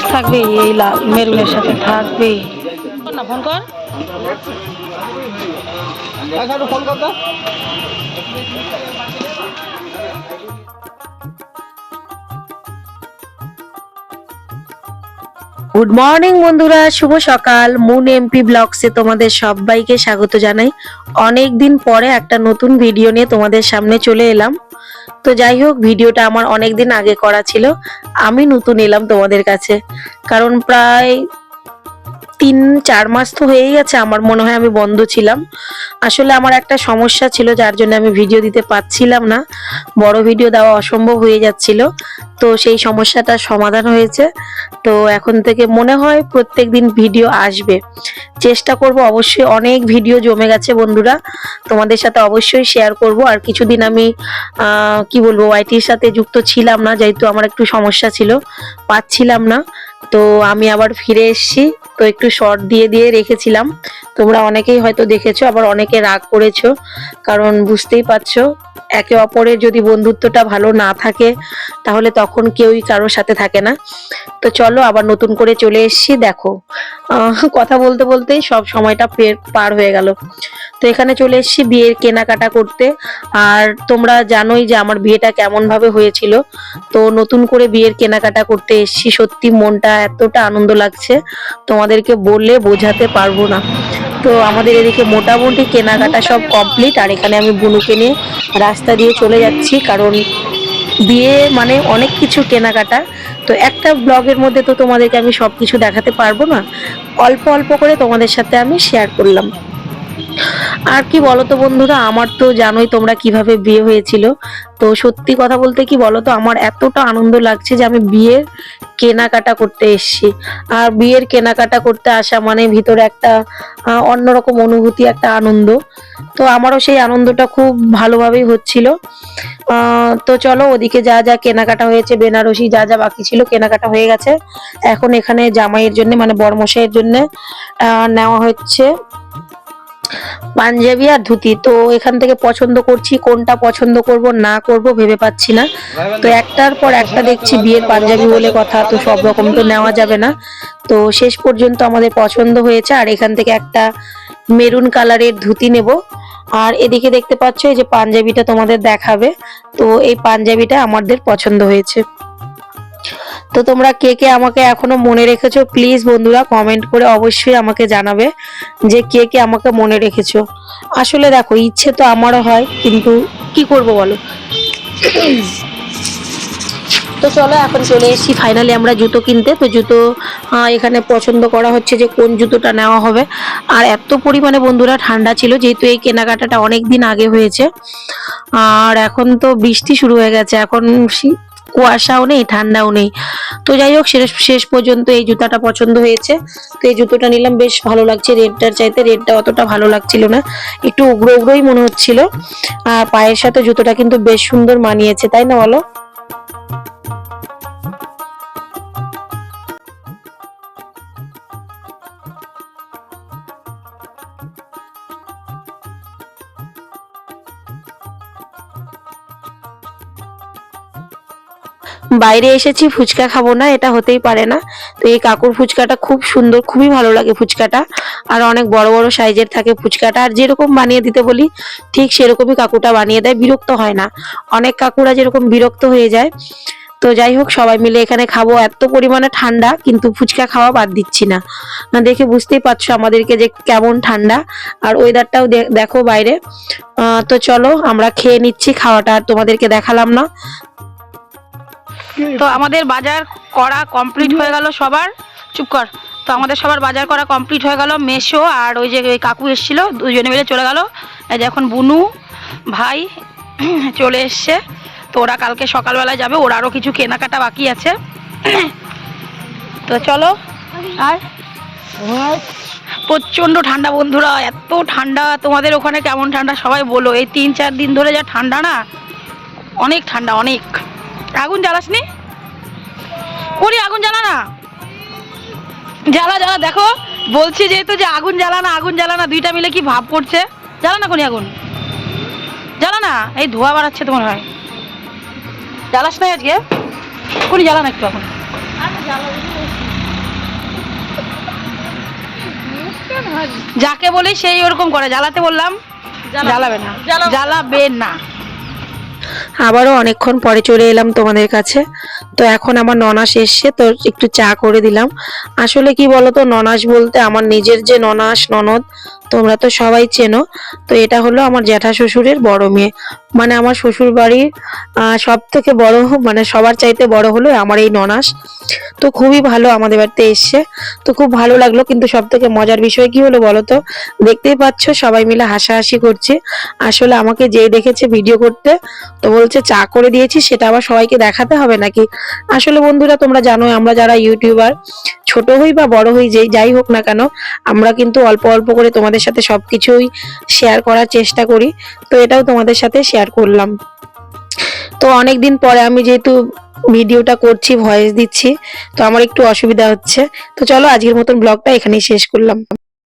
সবুজ থাকবেই এই লাল মেরুনের সাথে থাকবেই না ফোন কর। ফোন করতো গুড মর্নিং বন্ধুরা। শুভ সকাল। মুন এমপি ব্লগসে তোমাদের সবাইকে স্বাগত জানাই। অনেক দিন পরে একটা নতুন ভিডিও নিয়ে তোমাদের সামনে চলে এলাম। তো যাই হোক, ভিডিওটা আমার অনেক দিন আগে করা ছিল। আমি নতুন এলাম তোমাদের কাছে। কারণ প্রায় তিন, চার মাস তো হয়েই গেছে, আমার মনে হয় আমি বন্ধ ছিলাম। আসলে আমার একটা সমস্যা ছিল, যার জন্য আমি ভিডিও দিতে পারছিলাম না। বড় ভিডিও দেওয়া অসম্ভব হয়ে যাচ্ছিল। তো সেই সমস্যাটার সমাধান হয়েছে। তো এখন থেকে মনে হয় প্রত্যেক দিন ভিডিও আসবে। চেষ্টা করব, অবশ্যই অনেক ভিডিও জমে গেছে বন্ধুরা। তোমাদের সাথে অবশ্যই শেয়ার করব। আর কিছুদিন আমি কি বলব ওয়াইটির সাথে যুক্ত ছিলাম না, যেহেতু আমার একটু সমস্যা ছিল পাচ্ছিলাম না। তো আমি আবার ফিরে এসছি। তো একটু শর্ট দিয়ে দিয়ে রেখেছিলাম। তোমরা অনেকেই হয়তো দেখেছ, আবার অনেকে রাগ করেছ, কারণ বুঝতেই পারছ। একে অপরের যদি বন্ধুত্বটা ভালো না থাকে, তাহলে তখন কেউই কারোর সাথে থাকে না। তো চলো আবার নতুন করে চলে এসেছি, দেখো। কথা বলতে বলতেই সব সময়টা পার হয়ে গেল। তো এখানে চলে এসেছি বিয়ের কেনাকাটা করতে। আর তোমরা জানোই যে আমার বিয়েটা কেমন ভাবে হয়েছিল। তো নতুন করে বিয়ের কেনাকাটা করতে এসেছি, সত্যি মনটা এতটা আনন্দ লাগছে, তোমাদেরকে বললে বোঝাতে পারব না। তো আমাদের এদিকে মোটামুটি কেনাকাটা সব কমপ্লিট আর এখানে আমি বুনুকে নিয়ে রাস্তা দিয়ে চলে যাচ্ছি কারণ বিয়ে মানে অনেক কিছু কেনাকাটা। তো একটা ব্লগের মধ্যে তো তোমাদেরকে আমি সব কিছু দেখাতে পারব না। অল্প অল্প করে তোমাদের সাথে আমি শেয়ার করলাম। আর কি বলতো বন্ধুরা, আমার তো জানোই তোমরা কীভাবে বিয়ে হয়েছিল। তো সত্যি কথা বলতে কি বলতো, আমার এতটা আনন্দ লাগছে যে আমি বিয়ের কেনাকাটা করতে এসেছি। আর বিয়ের কেনাকাটা করতে আসা মানে ভিতরে একটা অন্যরকম অনুভূতি, একটা আনন্দ। তো আমারও সেই আনন্দটা খুব ভালোভাবেই হচ্ছিল। তো চলো ওদিকে যা যা কেনাকাটা হয়েছে, বেনারসি যা যা বাকি ছিল, কেনাকাটা হয়ে গেছে। এখন এখানে জামাইয়ের জন্য মানে বরমশাইয়ের জন্য নেওয়া হচ্ছে। পাঞ্জাবি আর ধুতি। তো এখান থেকে পছন্দ করছি, কোনটা পছন্দ করব, না করব ভেবে পাচ্ছি না। তো একটার পর একটা দেখছি বিয়ের পাঞ্জাবি বলে কথা, তো সব রকম তো নেওয়া যাবে না। তো শেষ পর্যন্ত আমাদের পছন্দ হয়েছে, আর এখান থেকে একটা মেরুন কালারের ধুতি নেব। আর এদিকে দেখতে পাচ্ছ, এই যে পাঞ্জাবিটা তোমাদের দেখাবে, তো এই পাঞ্জাবিটা আমাদের পছন্দ হয়েছে। তো তোমরা কে কে আমাকে এখনও মনে রেখেছো প্লিজ বন্ধুরা কমেন্ট করে অবশ্যই আমাকে জানাবে যে কে কে আমাকে মনে রেখেছো। আসলে দেখো, ইচ্ছে তো আমারও হয়, কিন্তু কি করব বলো? তো চলো, এখন চলে এসেছি। ফাইনালি আমরা জুতো কিনতে। তো জুতো এখানে পছন্দ করা হচ্ছে যে কোন জুতোটা নেওয়া হবে। আর এত পরিমাণে বন্ধুরা ঠান্ডা ছিল, যেহেতু এই কেনাকাটাটা অনেক দিন আগে হয়েছে। আর এখন তো বৃষ্টি শুরু হয়ে গেছে। এখন কুয়াশাও নেই, ঠান্ডাও নেই। তো যাই হোক, শেষ শেষ পর্যন্ত এই জুতাটা পছন্দ হয়েছে। তো এই জুতোটা নিলাম, বেশ ভালো লাগছে। রেডটার চাইতে রেডটা অতটা ভালো লাগছিল না। একটু উগ্র উগ্রই মনে হচ্ছিল। আর পায়ের সাথে জুতোটা কিন্তু বেশ সুন্দর মানিয়েছে, তাই না বলো? বাইরে এসেছি, ফুচকা খাব না, এটা হতেই পারে না। তো এই কাকুর ফুচকাটা খুব সুন্দর, খুবই ভালো লাগে ফুচকাটা। আর অনেক বড় বড় সাইজের থাকে ফুচকাটা, আর যেরকম বানিয়ে দিতে বলি, ঠিক সেরকমই কাকুটা বানিয়ে দেয়, বিরক্ত হয় না। অনেক কাকুরা যেরকম বিরক্ত হয়ে যায়। তো যাই হোক, সবাই মিলে এখানে খাব। এত পরিমাণে ঠান্ডা, কিন্তু ফুচকা খাওয়া বাদ দিচ্ছি না। দেখে বুঝতেই পারছ আমাদেরকে যে কেমন ঠান্ডা। আর ওয়েদারটাও দেখো বাইরে। তো চলো, আমরা খেয়ে নিচ্ছি খাওয়াটা, আর তোমাদেরকে দেখালাম না। তো আমাদের বাজার করা কমপ্লিট হয়ে গেল সবার। চুপ কর। তো আমাদের সবার বাজার করা কমপ্লিট হয়ে গেল। মেশো আর ওই যে ওই কাকু এসেছিল দুজনে মিলে চলে গেল। এই যে এখন বুনু ভাই চলে এসছে। তো ওরা কালকে সকালবেলা যাবে। ওর আরও কিছু কেনাকাটা বাকি আছে। তো চলো আর? প্রচণ্ড ঠান্ডা বন্ধুরা এত ঠান্ডা। তোমাদের ওখানে কেমন ঠান্ডা? সবাই বলো। এই তিন চার দিন ধরে যা ঠান্ডা না অনেক ঠান্ডা অনেক। আগুন জ্বালাসনি? করি আগুন জ্বালা না। জ্বালা জ্বালা দেখো বলছি যেহেতু যে আগুন জ্বালা না আগুন জ্বালা না দুইটা মিলে কি ভাব করছে? জ্বালা না কোনি আগুন? জ্বালা না এই ধোয়া বাড়াচ্ছে তোমার হয় জ্বালাস না আজকে? করি জ্বালা না একটু এখন। যাকে বলি সেই ওরকম করে জ্বালাতে বললাম জ্বালাবে না। জ্বালাবে না। আবারও অনেকক্ষণ পরে চলে এলাম তোমাদের কাছে। তো এখন আমার ননাস এসছে, তো একটু চা করে দিলাম। আসলে কি বলতো, ননাস বলতে আমার নিজের যে ননাস ননদ, তোমরা তো সবাই চেনো। তো এটা হলো আমার জ্যাঠা শ্বশুরের বড় মেয়ে। মানে আমার শ্বশুর বাড়ির সব থেকে বড় মানে সবার চাইতে বড় হলো আমার এই ননাস। তো খুবই ভালো আমাদের বাড়িতে এসছে। তো খুব ভালো লাগল, কিন্তু সব থেকে মজার বিষয় কি হলো বলো তো দেখতেই পাচ্ছ, সবাই মিলে হাসাহাসি করছে। আসলে আমাকে যেই দেখেছে ভিডিও করতে তো বলছে, চা করে দিয়েছি, সেটা আবার সবাইকে দেখাতে হবে নাকি? আসলে বন্ধুরা, তোমরা জানো আমরা যারা ইউটিউবার, ছোট হই বা বড় হই, যেই যাই হোক না কেন, আমরা কিন্তু অল্প অল্প করে তোমাদের সাথে সবকিছুই শেয়ার করার চেষ্টা করি। তো এটাও তোমাদের সাথে শেয়ার করলাম। তো অনেক দিন পরে আমি যেহেতু ভিডিওটা করছি ভয়েস দিচ্ছি, তো আমার একটু অসুবিধা হচ্ছে। তো চলো, আজকের মতন ব্লগটা এখানেই শেষ করলাম।